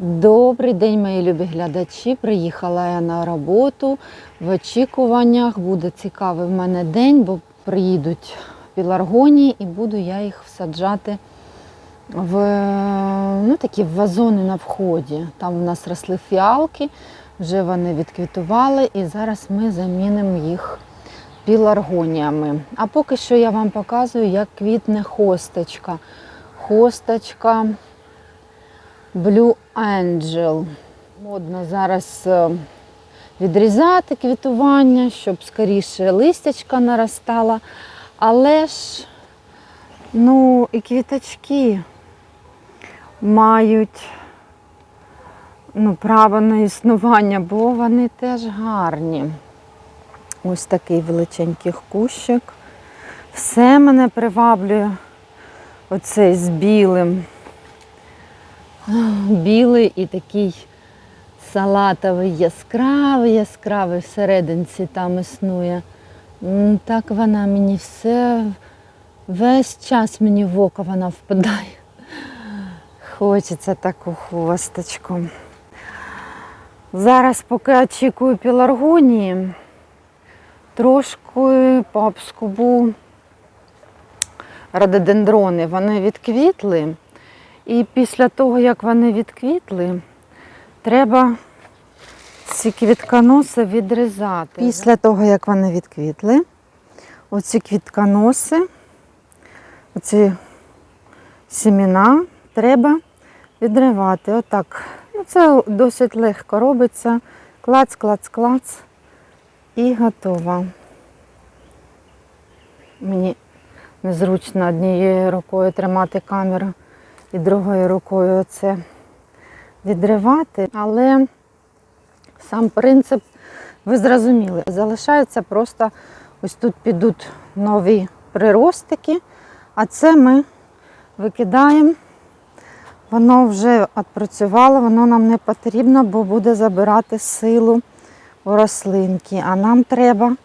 Добрий день, мої любі глядачі. Приїхала я на роботу в очікуваннях. Буде цікавий в мене день, бо приїдуть піларгонії і буду я їх всаджати в ну, такі в вазони на вході. Там у нас росли фіалки, вже вони відквітували, і зараз ми замінимо їх піларгоніями. А поки що я вам показую, як квітне хосточка. Хосточка. Blue Angel. Модно зараз е, відрізати квітування, щоб скоріше листячка наростала. Але ж ну, і квіточки мають ну, право на існування, бо вони теж гарні. Ось такий величенький кущик. Все мене приваблює оцей з білим білий і такий салатовий, яскравий, яскравий всерединці там існує. Так вона мені все, весь час мені в око вона впадає. Хочеться таку хвосточку. Зараз, поки очікую піларгонії, трошки пообскубу рододендрони. Вони відквітли. І після того, як вони відквітли, треба ці квітконоси відрізати. Після того, як вони відквітли, оці квітконоси, оці сіміна треба відривати. Отак. Ну, це досить легко робиться. Клац, клац, клац. І готово. Мені незручно однією рукою тримати камеру і другою рукою це відривати, але сам принцип ви зрозуміли. Залишається просто ось тут підуть нові приростики, а це ми викидаємо. Воно вже відпрацювало, воно нам не потрібно, бо буде забирати силу у рослинки. А нам треба,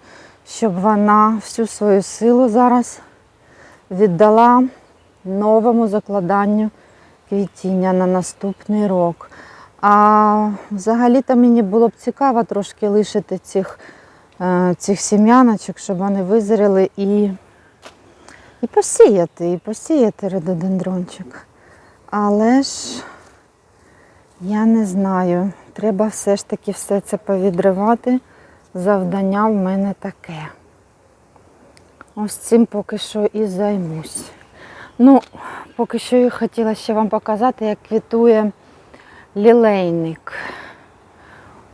щоб вона всю свою силу зараз віддала новому закладанню квітіння на наступний рок. А взагалі-то мені було б цікаво трошки лишити цих, е, цих сім'яночок, щоб вони визріли і, і посіяти, і посіяти рододендрончик. Але ж я не знаю, треба все ж таки все це повідривати. Завдання в мене таке. Ось цим поки що і займусь. Ну, поки що я хотіла ще вам показати, як квітує лілейник.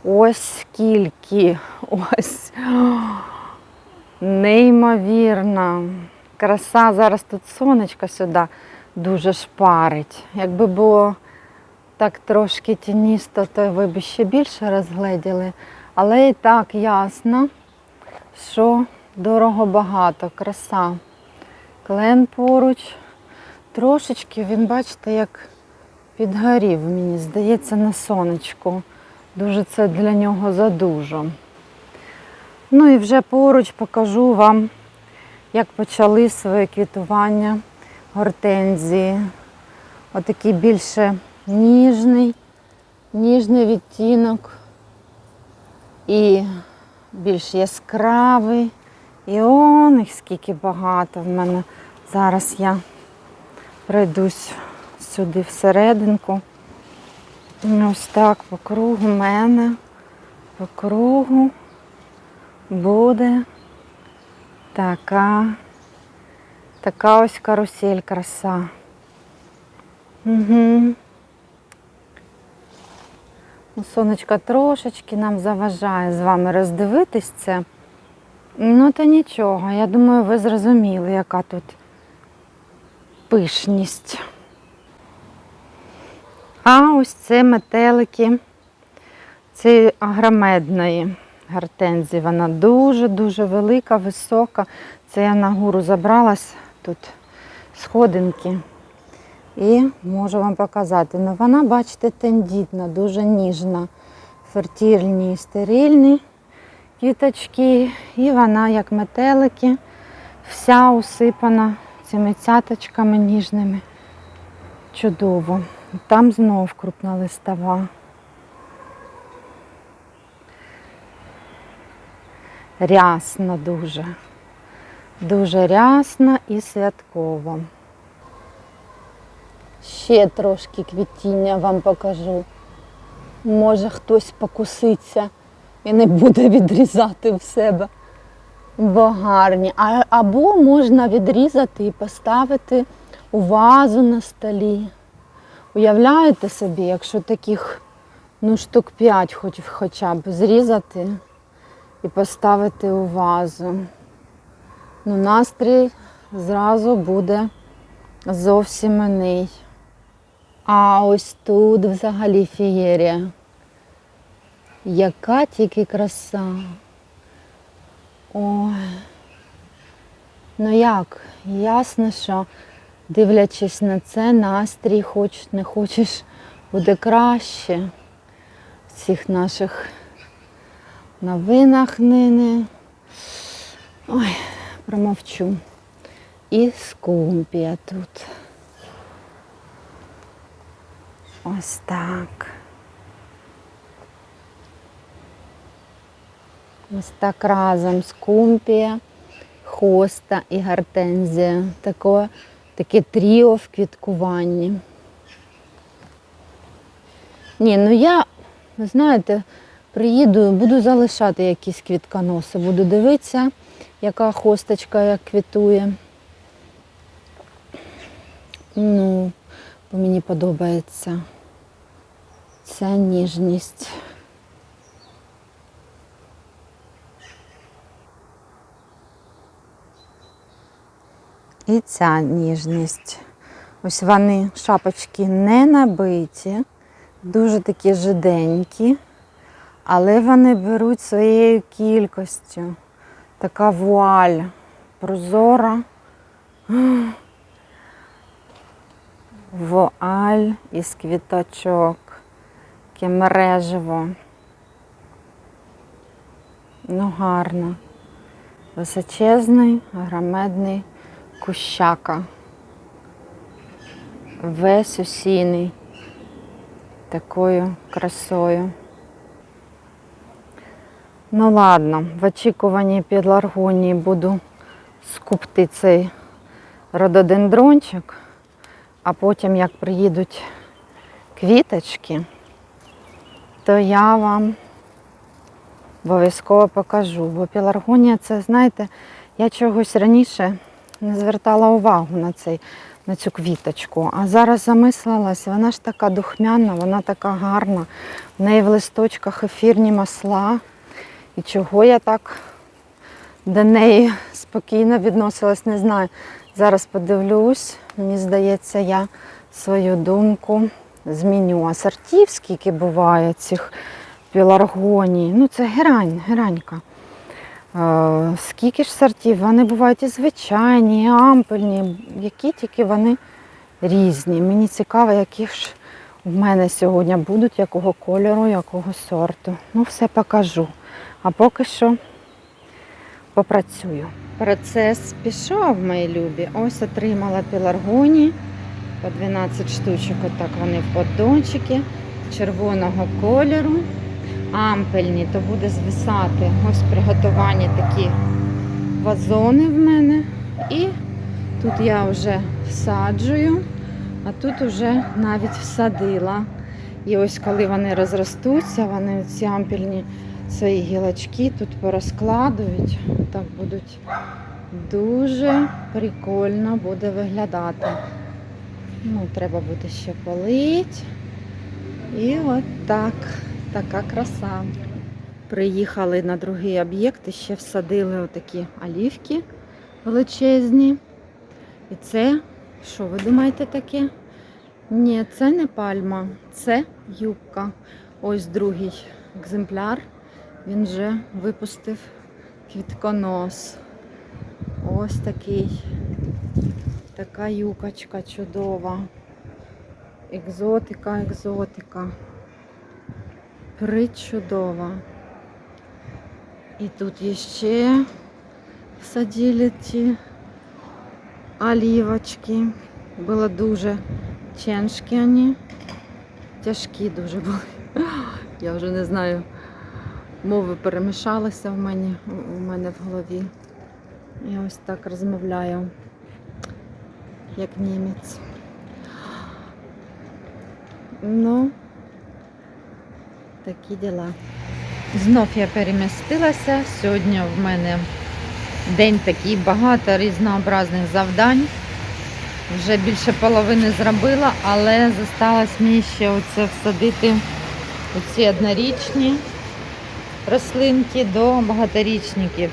Ось скільки. Ось. Неймовірна. Краса. Зараз тут сонечко сюди дуже шпарить. Якби було так трошки тіністо, то ви б ще більше розгледіли. Але і так ясно, що дорого багато, краса. Клен поруч. Трошечки він, бачите, як підгорів, мені здається, на сонечку. Дуже це для нього задужо. Ну і вже поруч покажу вам, як почали своє квітування гортензії. Отакий більше ніжний, ніжний відтінок і більш яскравий. І он їх скільки багато в мене. Зараз я пройдусь сюди всерединку. Ось так по кругу мене, по кругу буде така, така ось карусель краса. Угу. Сонечко трошечки нам заважає з вами роздивитись це. Ну, та нічого, я думаю, ви зрозуміли, яка тут пишність. А ось це метелики цієї агромедної гортензії. Вона дуже-дуже велика, висока. Це я на гору забралась тут сходинки. І можу вам показати. Ну, вона, бачите, тендітна, дуже ніжна, фертильні і стерильні квіточки. І вона, як метелики, вся усипана цими цяточками ніжними. Чудово. Там знов крупна листова. Рясно дуже. Дуже рясно і святково. Ще трошки квітіння вам покажу. Може хтось покуситься і не буде відрізати в себе. Бо гарні. А, або можна відрізати і поставити у вазу на столі. Уявляєте собі, якщо таких ну, штук 5 хоч, хоча б зрізати і поставити у вазу. Ну, настрій зразу буде зовсім іний. А ось тут взагалі фієрія. Яка тільки краса. Ой. Ну як, ясно, що дивлячись на це, настрій хоч не хочеш, буде краще в цих наших новинах нині. Ой, промовчу. І скумпія тут. Ось так. Ось так разом скумпія, хоста і гортензія. Таке, таке тріо в квіткуванні. Ні, ну я, знаєте, приїду, буду залишати якісь квітконоси, буду дивитися, яка хосточка як квітує. Ну, бо мені подобається ця ніжність. І ця ніжність. Ось вони шапочки не набиті, дуже такі жиденькі, але вони беруть своєю кількістю. Така вуаль прозора. Вуаль із квіточок, таке мережево. Ну, гарно. Височезний, громадний кущака. Весь осінний такою красою. Ну ладно, в очікуванні піларгонії буду скупти цей рододендрончик, а потім, як приїдуть квіточки, то я вам обов'язково покажу. Бо піларгонія це, знаєте, я чогось раніше не звертала увагу на цей, на цю квіточку. А зараз замислилась, вона ж така духмяна, вона така гарна. В неї в листочках ефірні масла. І чого я так до неї спокійно відносилась, не знаю. Зараз подивлюсь, мені здається, я свою думку зміню. А сортів, скільки буває цих піларгоній, ну це герань, геранька. Скільки ж сортів? Вони бувають і звичайні, і ампельні, які тільки вони різні. Мені цікаво, які ж в мене сьогодні будуть, якого кольору, якого сорту. Ну, все покажу. А поки що попрацюю. Процес пішов, мої любі. Ось отримала піларгоні. По 12 штучок, отак вони в поддончики червоного кольору ампельні, то буде звисати. Ось приготовані такі вазони в мене. І тут я вже всаджую, а тут вже навіть всадила. І ось коли вони розростуться, вони ці ампельні свої гілочки тут порозкладують. Так будуть дуже прикольно буде виглядати. Ну, треба буде ще полити. І от так. Така краса. Приїхали на другий об'єкт і ще всадили отакі олівки величезні. І це, що ви думаєте таке? Ні, це не пальма, це юбка. Ось другий екземпляр. Він вже випустив квітконос. Ось такий. Така юкочка чудова. Екзотика, екзотика. Причудова. І тут ще садили ці олівочки. Було дуже тяжкі вони. тяжкі дуже були. Я вже не знаю, мови перемішалися в мене, у мене в голові. Я ось так розмовляю, як німець. Ну, такі діла. Знов я перемістилася. Сьогодні в мене день такий багато різнообразних завдань. Вже більше половини зробила, але зосталось мені ще оце всадити оці однорічні рослинки до багаторічників.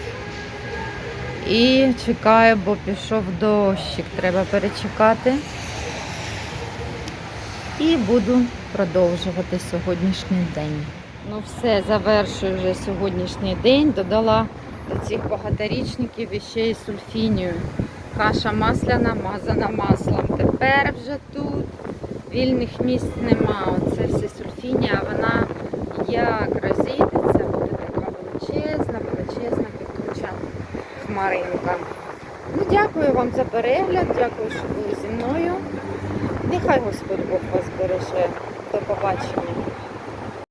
І чекаю, бо пішов дощик, треба перечекати. І буду продовжувати сьогоднішній день. Ну все, завершую вже сьогоднішній день. Додала до цих багаторічників іще й сульфінію. Каша масляна, мазана маслом. Тепер вже тут вільних місць нема. Оце все сульфінія, вона як розійдеться, буде така величезна, величезна квітуча хмаринка. Ну, дякую вам за перегляд, дякую, що були зі мною. Нехай Господь Бог вас береже. Побачення.